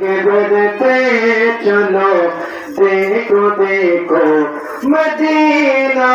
বলতে চলো দেখো দেখো মদিনা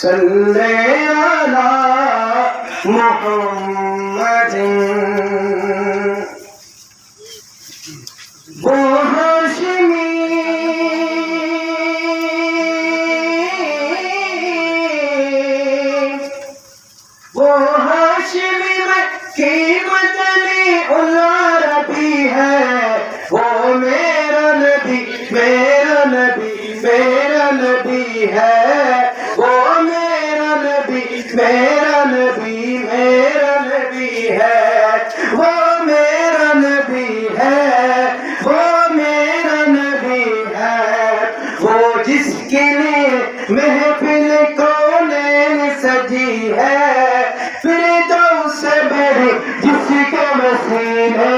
سننے علی محمد. وہ ہاشمی وہ ہاشمی مکی مدنی ہے. وہ میرا نبی میرا نبی میرا نبی ہے. وہ میرا نبی میرا نبی ہے۔ وہ میرا نبی ہے۔ وہ میرا نبی ہے۔ وہ جس کے لیے محفل کونین سجی ہے۔ پھر تو سے بڑی، جس کے وسیلے سے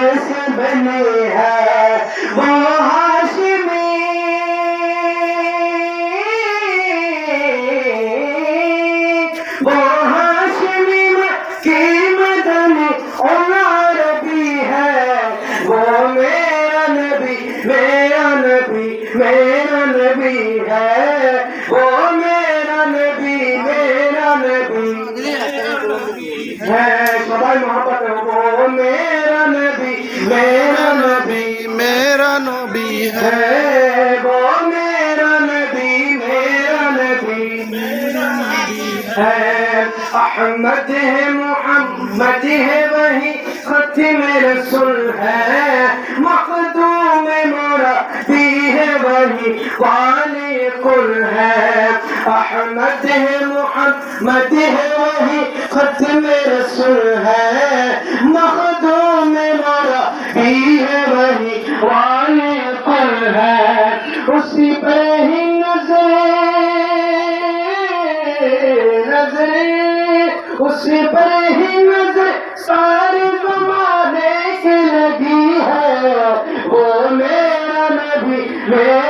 وہ میرا نبی میرا نبی۔ ہے سبھائی محبت وہ میرا نبی میرا نبی۔ میرا نبی ہے۔ وہ میرا نبی میرا نبی۔ ہے احمد ہے محمد ہے وہی ختم رسول ہے۔ مخدوم مورا بھی ہے وہی احمد ہے محمد ہے وہی ختم رسول ہے مخدوم مورا بھی ہے وہی والی کل ہے اسی پہ ہی نظر نظر اسی پر ہی نظر سارے زمانے کی لگی ہے وہ میرا نبی، میرا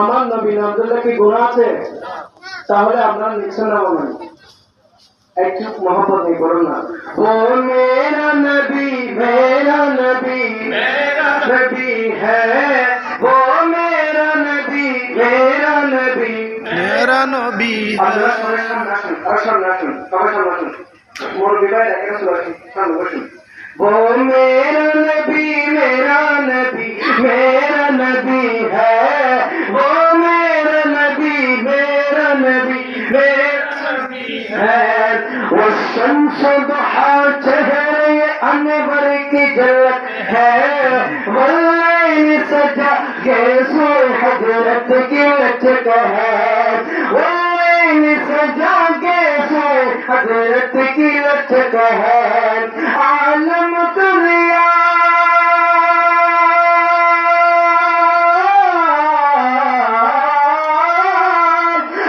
আমার নবী আব্দুল্লাহ কি গুণা আছে? তাহলে আমরা নিচ্ছেন না। বলেন একটু মহব্বত নেই করুন না। ও মেরা নবী মেরা নবী মেরা নবী হ্যাঁ। নবী میرا نبی۔ میرا نبی میرا نبی ہے وہ میرا نبی میرا نبی میرا نبی ہے وہ شمس دہا چہرے انور کی جلت ہے۔ سجا گیسو حضرت کی لچک ہے۔ سجا کیسو حضرت کی لچک ہے عالم دنیا۔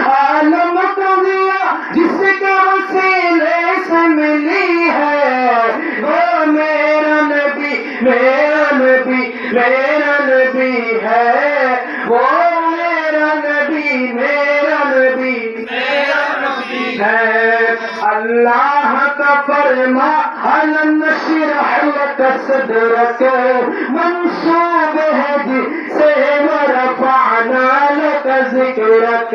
عالم دنیا، جس کے وسیلے سے ملی ہے۔ وہ میرا نبی میرا نبی میرا نبی ہے۔ وہ میرا نبی میرا نبی میرا نبی ہے اللہ کا فرما علم شرح لک صدرک منصوب ہے جی سے ورفعنا لک ذکرک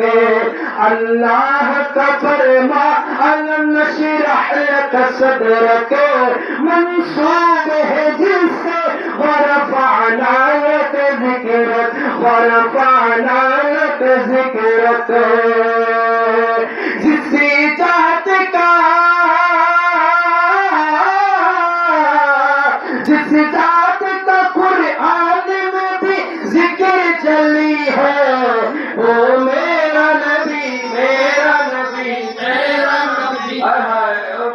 اللہ کا فرما علم شرح لک صدرک منصوب ہے جی سے ورفعنا لک ذکرک ورفعنا لك ذکرک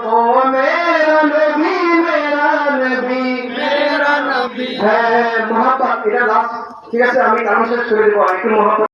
وہ میرا نبی میرا نبی میرا নবী হ্যাঁ মহাপাত এটা লাস্ট ঠিক আছে আমি কারণ শেষ করে দেবো একটু মহাপাত